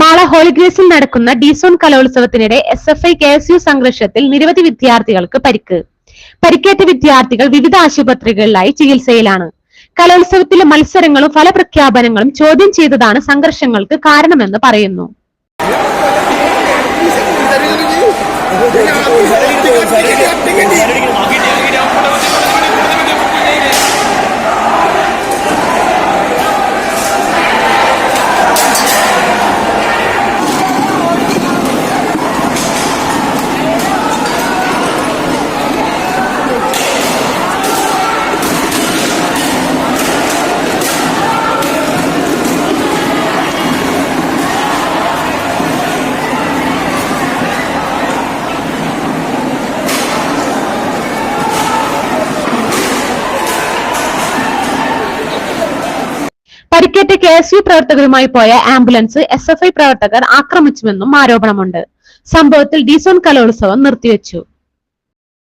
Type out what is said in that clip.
നാളെ ഹോളിഗ്രേസിൽ നടക്കുന്ന D zone കലോത്സവത്തിനിടെ S F I K S U സംഘർഷത്തിൽ നിരവധി വിദ്യാർത്ഥികൾക്ക് പരിക്ക്. പരിക്കേറ്റ വിദ്യാർത്ഥികൾ വിവിധ ആശുപത്രികളിലായി ചികിത്സയിലാണ്. കലോത്സവത്തിലെ മത്സരങ്ങളും ഫലപ്രഖ്യാപനങ്ങളും ചോദ്യം ചെയ്തതാണ് സംഘർഷങ്ങൾക്ക് കാരണമെന്ന് പറയുന്നു. പരിക്കേറ്റ കെ എസ് യു പ്രവർത്തകരുമായി പോയ ആംബുലൻസ് എസ് എഫ് ഐ പ്രവർത്തകർ ആക്രമിച്ചുവെന്നും ആരോപണമുണ്ട്. സംഭവത്തിൽ ഡിസോൺ കലോത്സവം നിർത്തിവെച്ചു.